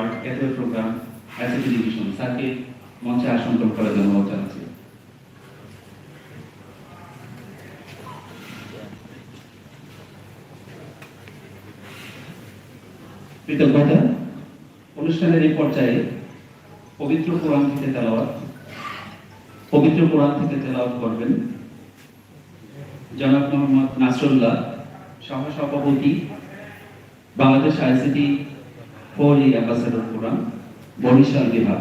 Word gateway programme ICT division স্যারকে মঞ্চে আসন করার জন্য জানাচ্ছি কৃতজ্ঞতা অনুষ্ঠানের এই পর্যায়ে পবিত্র কোরআন থেকে তেলাওয়াত, পবিত্র কোরআন থেকে তেলাওয়াত করবেন জনাব মোহাম্মদ নাসরুল্লাহ সহ সভাপতি, বাংলাদেশ আইসিটি ফৌরি অ্যাম্বাসেডর ফোরাম বরিশাল বিভাগ।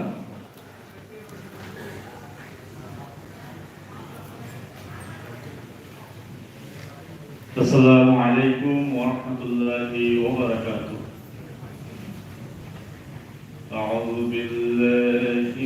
আসসালামু আলাইকুম ওয়া রাহমাতুল্লাহি ওয়া বারাকাতুহু আউযু বিল্লাহি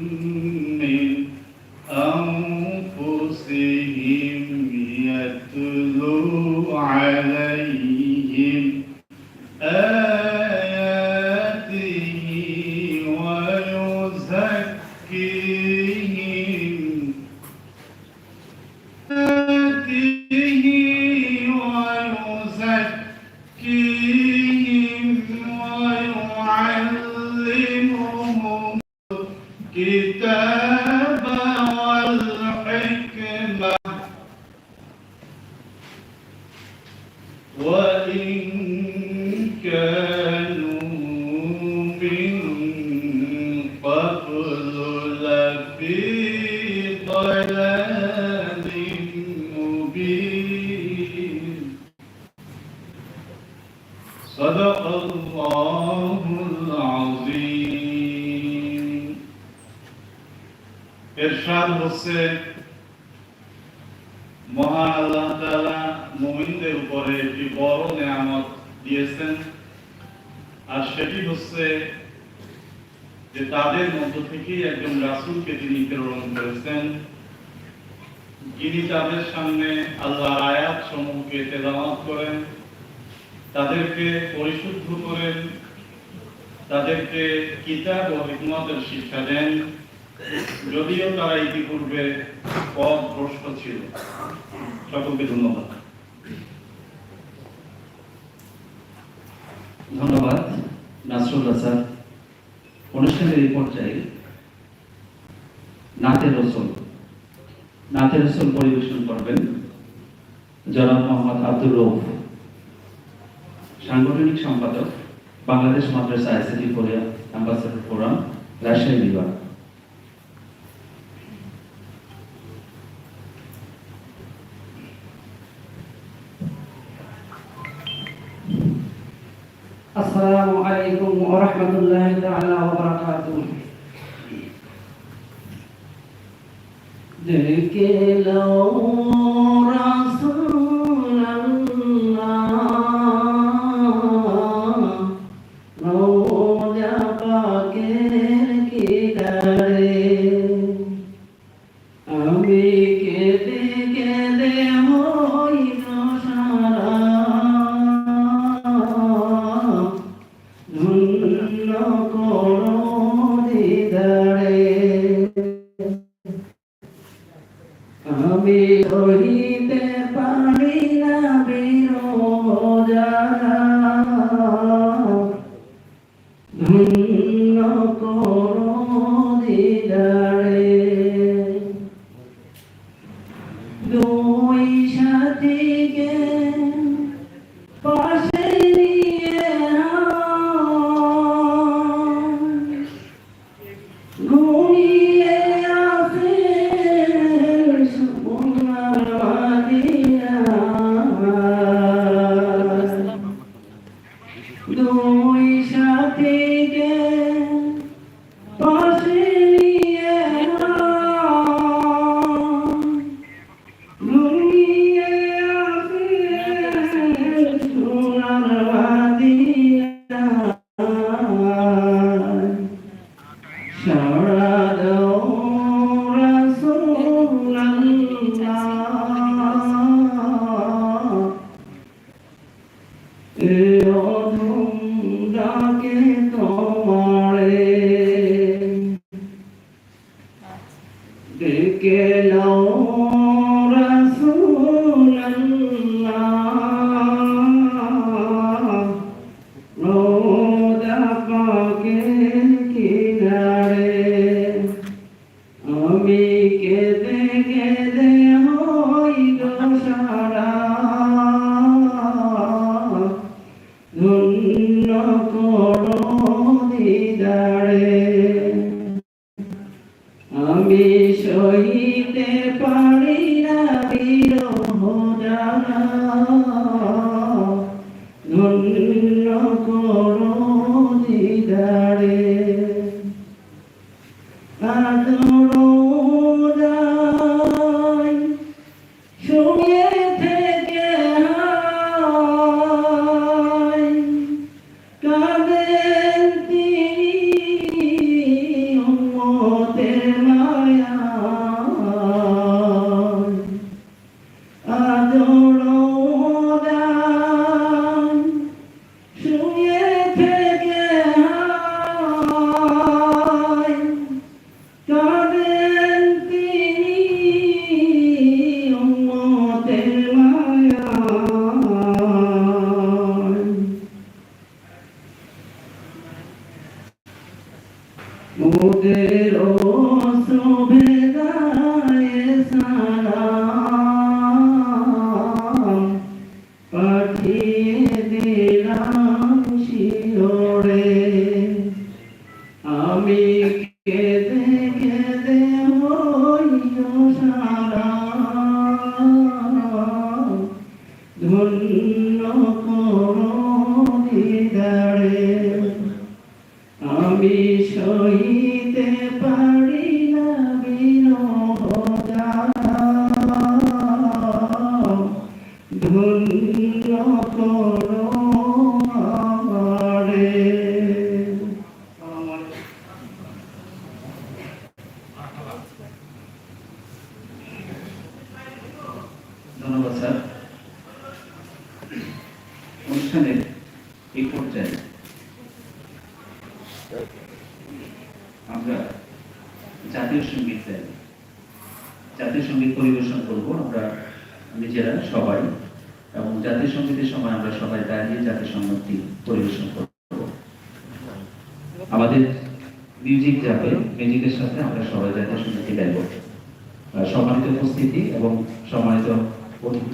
এরশাদ হচ্ছে মহান আল্লাহ তাআলা মুমিনদের উপরে একটি বড় নেয়ামত দিয়েছেন। আর সেটি হচ্ছে যে তাদের মধ্য থেকেই একজন রাসূলকে তিনি প্রেরণ করেছেন। যিনি তাদের সামনে আল্লাহর আয়াত সমূহকে তেলাওয়াত করেন, তাদেরকে পরিশুদ্ধ করেন, তাদেরকে কিতাব ও হিকমতের শিক্ষা দেন যদিও তারা ইতিপূর্বে পথ ভ্রষ্ট ছিল, সকলকে ধন্যবাদ। ধন্যবাদ নাসরুল্লাহ স্যার অনুষ্ঠানের এই পর্যায়ে নাতের রসুল নাতের রসুল পরিবেশন করবেন জনাব মোহাম্মদ আব্দুর রৌফ সাংগঠনিক সম্পাদক, বাংলাদেশ মাদ্রাসা ICT Korea ambassador forum, Rajshahi বিভাগ। আসসালামু আলাইকুম ওয়া রাহমাতুল্লাহি তাআলা ওয়া বারাকাতুহু। রহিতে পারি না বিরোজারা ধন্য করো দিদারে দুই সাথীকে ডাকে তোমারে। ডেকে নাও you. ধন্যবাদ স্যার। অনুষ্ঠানের এই পর্যায়ে আমরা জাতীয় সংগীত জাতীয় সংগীত পরিবেশন করব আমরা নিজেরা সবাই এবং জাতীয় সঙ্গীতের সময় আমরা সবাই দাঁড়িয়ে জাতীয় সঙ্গীতটি পরিবেশন করব। আমাদের মিউজিক যাবে মিউজিকের সাথে আমরা সবাই জাতীয় সঙ্গীতটি গাইব। আহ, সম্মানিত উপস্থিতি এবং সম্মানিত con